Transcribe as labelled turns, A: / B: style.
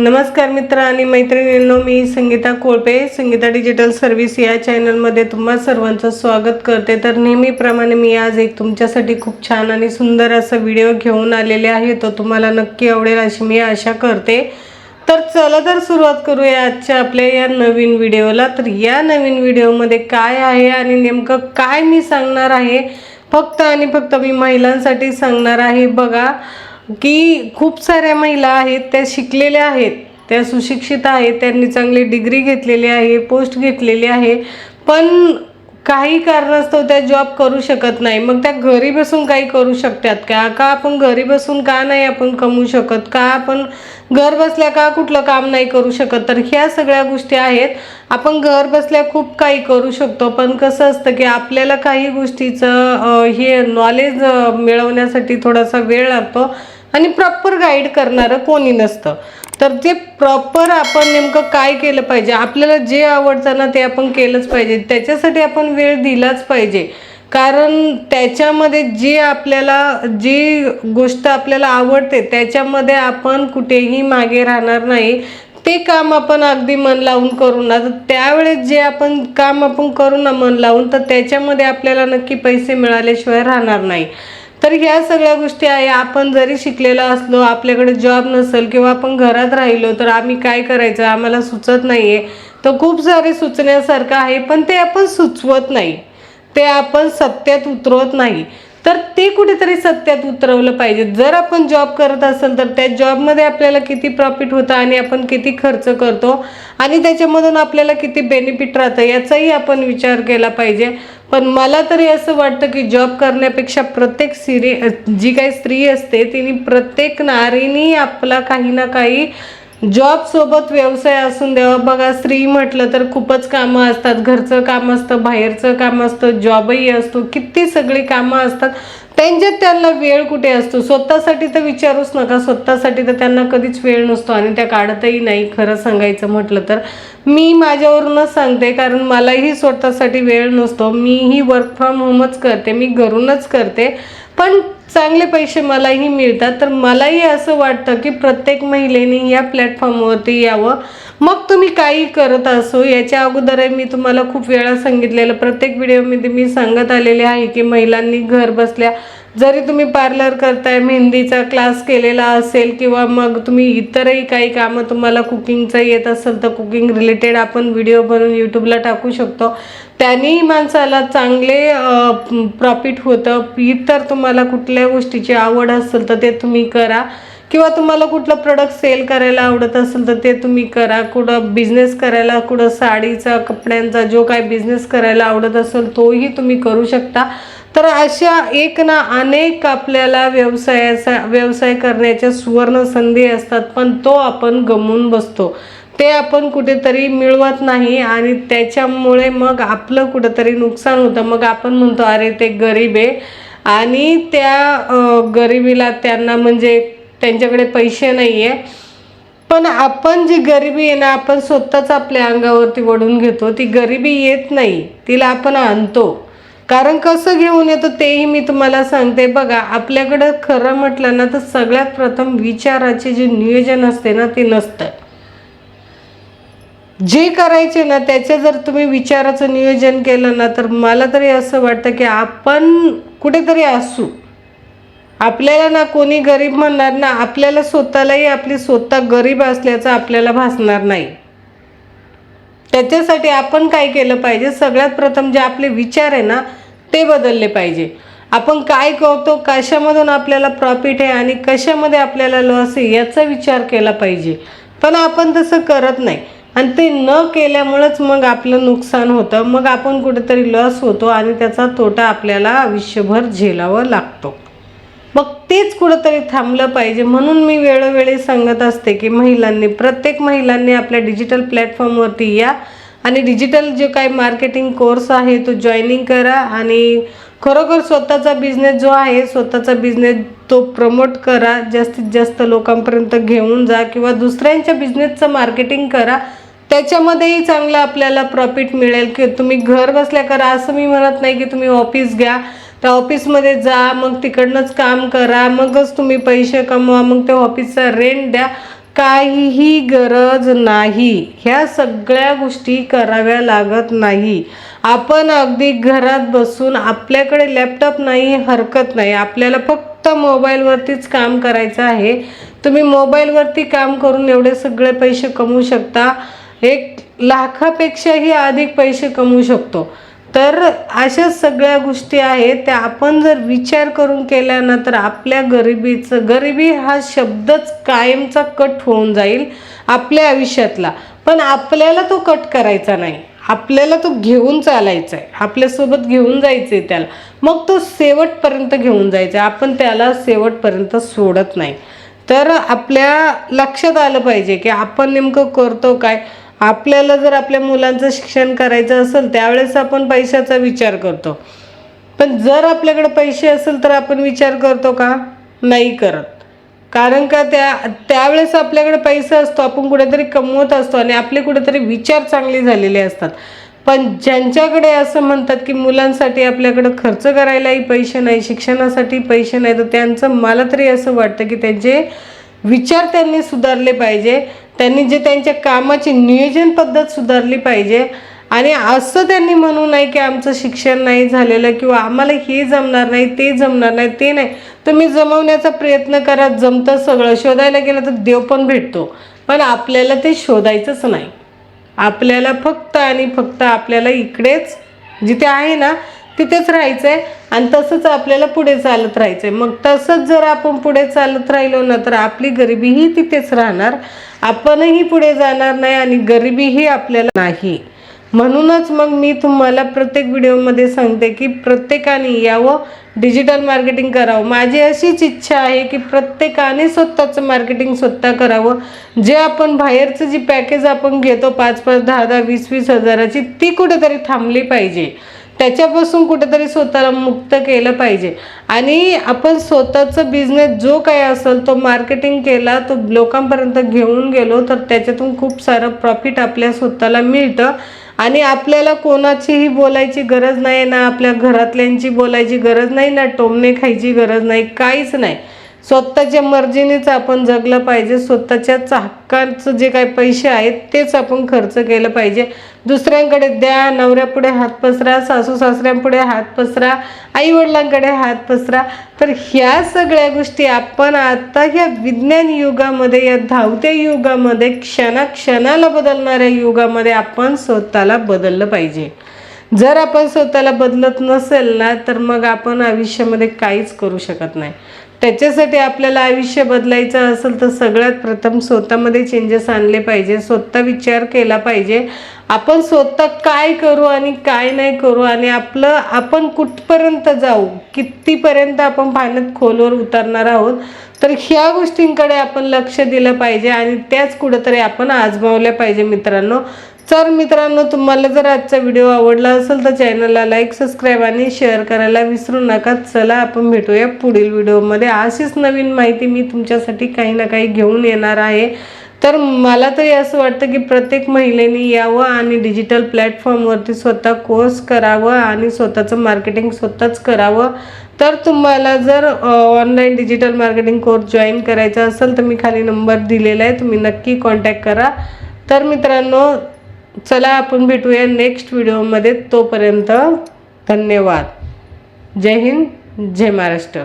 A: नमस्कार मित्र आणि मैत्रिणींनो मी संगीता कोळपे संगीता डिजिटल सर्व्हिस या चॅनलमध्ये तुम्हा सर्वांचं स्वागत करते. तर नेहमीप्रमाणे मी आज एक तुमच्यासाठी खूप छान आणि सुंदर असा व्हिडिओ घेऊन आलेले आहे तो तुम्हाला नक्की आवडेल अशी मी आशा करते. तर चला तर सुरुवात करूया आजच्या आपल्या या नवीन व्हिडिओला. तर या नवीन व्हिडिओमध्ये काय आहे आणि नेमकं काय मी सांगणार आहे? फक्त आणि फक्त मी महिलांसाठी सांगणार आहे. बघा की खूप साऱ्या महिला आहेत त्या शिकलेल्या आहेत त्या सुशिक्षित आहेत त्यांनी चांगली डिग्री घेतलेली आहे पोस्ट घेतलेली आहे पण काही कारणास्तव त्या जॉब करू शकत नाही. मग त्या घरी बसून काही करू शकतात का? का आपण घरी बसून का नाही आपण कमवू शकत? का आपण घर बसल्या का कुठलं काम नाही करू शकत? तर ह्या सगळ्या गोष्टी आहेत. आपण घर बसल्या खूप काही करू शकतो पण कसं असतं की आपल्याला काही गोष्टीचं हे नॉलेज मिळवण्यासाठी थोडासा वेळ लागतो. आणि प्रॉपर गाईड करणारं कोणी नसतं. तर ते प्रॉपर आपण नेमकं काय केलं पाहिजे? आपल्याला जे आवडतं ना ते आपण केलंच पाहिजे. त्याच्यासाठी आपण वेळ दिलाच पाहिजे. कारण त्याच्यामध्ये जे आपल्याला जी गोष्ट आपल्याला आवडते त्याच्यामध्ये आपण कुठेही मागे राहणार नाही. ते काम आपण अगदी मन लावून करू ना. तर त्यावेळेस जे आपण काम आपण करू ना मन लावून तर त्याच्यामध्ये आपल्याला नक्की पैसे मिळाल्याशिवाय राहणार नाही. तर ह्या सगळ्या गोष्टी आहे आपण जरी शिकलेलो असलो आपल्याकडे जॉब नसेल किंवा आपण घरात राहिलो तर आम्ही काय करायचं? आम्हाला सुचत नाही आहे तर खूप सारे सुचण्यासारखं आहे पण ते आपण सुचवत नाही. ते आपण सत्यात उतरवत नाही. तर ते कुठेतरी सत्यात उतरवलं पाहिजे. जर आपण जॉब करत असेल तर त्या जॉबमध्ये आपल्याला किती प्रॉफिट होतं आणि आपण किती खर्च करतो? आणि त्याच्यामधून आपल्याला किती बेनिफिट राहतं? याचाही आपण विचार केला पाहिजे. पण मला तरी असं वाटतं की जॉब करण्यापेक्षा प्रत्येक सिरी जी काही स्त्री असते तिने प्रत्येक नारीनी आपला काही ना काही जॉब सोबत व्यवसाय असून द्यावा बघा स्त्री म्हटलं तर खूपच कामं असतात. घरचं काम असतं बाहेरचं काम असतं जॉबही असतो. किती सगळी कामं असतात. त्यांच्यात त्यांना वेळ कुठे असतो? स्वतःसाठी तर विचारूच नका. स्वतःसाठी तर त्यांना कधीच वेळ नसतो आणि त्या काढतही नाही. खरं सांगायचं म्हटलं तर मी माझ्यावरूनच सांगते कारण मलाही स्वतःसाठी वेळ नसतो. मीही वर्क फ्रॉम होमच करते. मी घरूनच करते. पण चांगले पैसे मलाही मिळतात. तर मलाही असं वाटतं की प्रत्येक महिलेने या प्लॅटफॉर्मवरती यावं. मग तुम्ही काही करत असो. याच्या अगोदर मी तुम्हाला खूप वेळा सांगितलेलं प्रत्येक व्हिडिओमध्ये मी सांगत आलेले आहे की महिलांनी घर बसल्या जरी तुम्ही पार्लर करताय मेहंदीचा क्लास केलेला असेल किंवा मग तुम्ही इतरही काही कामं तुम्हाला कुकिंगचं येत असेल तर कुकिंग रिलेटेड आपण व्हिडिओ बनवून यूट्यूबला टाकू शकतो. त्यानेही माणसाला चांगले प्रॉफिट होतं. इतर तुम्हाला कुठल्या गोष्टीची आवड असेल तर ते तुम्ही करा. किंवा तुम्हाला कुठलं प्रोडक्ट सेल करायला आवडत असेल तर ते तुम्ही करा. कुठं बिझनेस करायला कुठं साडीचा कपड्यांचा जो काय बिझनेस करायला आवडत असेल तोही तुम्ही करू शकता. तर अशा एक ना अनेक आपल्याला व्यवसायाचा व्यवसाय करण्याच्या सुवर्ण संधी असतात पण तो आपण गमवून बसतो. ते आपण कुठेतरी मिळवत नाही आणि त्याच्यामुळे मग आपलं कुठंतरी नुकसान होतं. मग आपण म्हणतो अरे ते गरीब आहे. आणि त्या गरिबीला त्यांना म्हणजे त्यांच्याकडे पैसे नाही आहे पण आपण जी गरिबी आहे ना आपण स्वतःच आपल्या अंगावरती वढून घेतो. ती गरिबी येत नाही तिला आपण आणतो. कारण कसं घेऊन येतो तेही मी तुम्हाला सांगते. बघा आपल्याकडं खरं म्हटलं ना तर सगळ्यात प्रथम विचाराचे जे नियोजन असते ना ते नसतं. जे करायचे ना त्याचे जर तुम्ही विचाराचं नियोजन केलं ना तर मला तरी असं वाटतं की आपण कुठेतरी असू. आपल्याला ना कोणी गरीब म्हणणार ना आपल्याला स्वतःलाही आपली स्वतः गरीब असल्याचं आपल्याला भासणार नाही. त्याच्यासाठी आपण काय केलं पाहिजे? सगळ्यात प्रथम जे आपले विचार आहे ना ते बदलले पाहिजे. आपण काय करतो कशामधून आपल्याला प्रॉफिट आहे आणि कशामध्ये आपल्याला लॉस आहे याचा विचार केला पाहिजे. पण आपण तसं करत नाही. आणि ते न केल्यामुळंच मग आपलं नुकसान होतं. मग आपण कुठेतरी लॉस होतो आणि त्याचा तोटा आपल्याला आयुष्यभर झेलावं लागतो. तेच कुठंतरी थांबलं पाहिजे. म्हणून मी वेळोवेळी सांगत असते की महिलांनी प्रत्येक महिलांनी आपल्या डिजिटल प्लॅटफॉर्मवरती या. आणि डिजिटल जे काही मार्केटिंग कोर्स आहे तो जॉईनिंग करा. आणि खरोखर स्वतःचा बिझनेस जो आहे स्वतःचा बिझनेस तो प्रमोट करा. जास्तीत जास्त लोकांपर्यंत घेऊन जा किंवा दुसऱ्यांच्या बिझनेसचं मार्केटिंग करा. त्याच्यामध्येही चांगलं आपल्याला प्रॉफिट मिळेल. की तुम्ही घर बसल्या करा असं मी म्हणत नाही की तुम्ही ऑफिस घ्या. त्या ऑफिसमध्ये जा मग तिकडनंच काम करा मगच तुम्ही पैसे कमवा मग त्या ऑफिसचा रेंट द्या. काहीही गरज नाही. ह्या सगळ्या गोष्टी कराव्या लागत नाही. आपण अगदी घरात बसून आपल्याकडे लॅपटॉप नाही हरकत नाही. आपल्याला फक्त मोबाईलवरतीच काम करायचं आहे. तुम्ही मोबाईलवरती काम करून एवढे सगळे पैसे कमवू शकता. एक लाखापेक्षाही अधिक पैसे कमवू शकतो. तर अशा सगळ्या गोष्टी आहेत त्या आपण जर विचार करून केल्या ना तर आपल्या गरिबीचं गरिबी हा शब्दच कायमचा कट होऊन जाईल आपल्या आयुष्यातला. पण आपल्याला तो कट करायचा नाही. आपल्याला तो घेऊन चालायचा आहे आपल्यासोबत घेऊन जायचं आहे त्याला. मग तो शेवटपर्यंत घेऊन जायचा आहे आपण त्याला शेवटपर्यंत सोडत नाही. तर आपल्या लक्षात आलं पाहिजे की आपण नेमकं करतो काय? आपल्याला जर आपल्या मुलांचं शिक्षण करायचं असेल त्यावेळेस आपण पैशाचा विचार करतो. पण जर आपल्याकडे पैसे असेल तर आपण विचार करतो का? नाही करत. कारण का त्या त्यावेळेस आपल्याकडे पैसा असतो आपण कुठेतरी कमवत असतो आणि आपले कुठेतरी विचार चांगले झालेले असतात. पण ज्यांच्याकडे असं म्हणतात की मुलांसाठी आपल्याकडं खर्च करायलाही पैसे नाही शिक्षणासाठी पैसे नाही तर त्यांचं मला तरी असं वाटतं की त्यांचे विचार त्यांनी सुधारले पाहिजे. त्यांनी जे त्यांच्या कामाची नियोजन पद्धत सुधारली पाहिजे. आणि असं त्यांनी म्हणू नाही की आमचं शिक्षण नाही झालेलं किंवा आम्हाला हे जमणार नाही ते जमणार नाही ते नाही. तुम्ही जमवण्याचा प्रयत्न करा जमतं सगळं. शोधायला गेलं तर देव पण भेटतो. पण आपल्याला ते शोधायचंच नाही. आपल्याला फक्त आणि फक्त आपल्याला इकडेच जिथे आहे ना तिथेच राहायचं आहे आणि तसंच आपल्याला पुढे चालत राहायचं आहे मग तसंच जर आपण पुढे चालत राहिलो ना तर आपली गरिबीही तिथेच राहणार. आपणही पुढे जाणार नाही आणि गरिबीही आपल्याला नाही. म्हणूनच मग मी तुम्हाला प्रत्येक व्हिडिओमध्ये सांगते की प्रत्येकाने यावं डिजिटल मार्केटिंग करावं. माझी अशीच इच्छा आहे की प्रत्येकाने स्वतःचं मार्केटिंग स्वतः करावं. जे आपण बाहेरचं जी पॅकेज आपण घेतो पाच पाच दहा दहा वीस वीस हजाराची ती कुठेतरी थांबली पाहिजे. त्याच्यापासून कुठेतरी स्वतःला मुक्त केलं पाहिजे. आणि आपण स्वतःचं बिझनेस जो काही असेल तो मार्केटिंग केला तो लोकांपर्यंत घेऊन गेलो तर त्याच्यातून खूप सारं प्रॉफिट आपल्या स्वतःला मिळतं. आणि आपल्याला कोणाचीही बोलायची गरज नाही ना आपल्या घरातल्यांची बोलायची गरज नाही ना टोमणे खायची गरज नाही काहीच नाही. स्वतःच्या मर्जीनेच आपण जगलं पाहिजे स्वतःच्याच हक्काचं जे काही पैसे आहेत तेच आपण खर्च केलं पाहिजे. दुसऱ्यांकडे द्या नवऱ्यापुढे हात पसरा सासू सासऱ्यांपुढे हात पसरा आईवडिलांकडे हात पसरा. तर ह्या सगळ्या गोष्टी आपण आता ह्या विज्ञान युगामध्ये या धावत्या युगामध्ये क्षणाक्षणाला बदलणाऱ्या युगामध्ये आपण स्वतःला बदललं पाहिजे. जर आपण स्वतःला बदलत नसेल ना तर मग आपण आयुष्यामध्ये काहीच करू शकत नाही. त्याच्यासाठी आपल्याला आयुष्य बदलायचं असेल तर सगळ्यात प्रथम स्वतःमध्ये चेंजेस आणले पाहिजे. स्वतः विचार केला पाहिजे. आपण स्वतः काय करू आणि काय नाही करू आणि आपलं आपण कुठपर्यंत जाऊ कितीपर्यंत आपण पाण्यात खोलवर उतरणार आहोत तर ह्या गोष्टींकडे आपण लक्ष दिलं पाहिजे आणि त्याच कुठंतरी आपण आजमावल्या पाहिजे मित्रांनो. तर मित्रांनो तुम्हाला जर आजचा व्हिडिओ आवडला असेल तर चॅनलला लाईक सबस्क्राईब आणि शेअर करायला विसरू नका. चला आपण भेटूया पुढील व्हिडिओमध्ये. अशीच नवीन माहिती मी तुमच्यासाठी काही ना काही घेऊन येणार आहे. तर मला तरी असं वाटतं की प्रत्येक महिलेने यावं आणि डिजिटल प्लॅटफॉर्मवरती स्वतः कोर्स करावं आणि स्वतःचं मार्केटिंग स्वतःच करावं. तर तुम्हाला जर online digital marketing course join करायचा असेल तर मी खाली नंबर दिलेला आहे. तुम्ही नक्की कॉन्टॅक्ट करा. तर मित्रांनो चला आपण भेटूया नेक्स्ट व्हिडिओमध्ये तोपर्यंत धन्यवाद. जय हिंद जय महाराष्ट्र.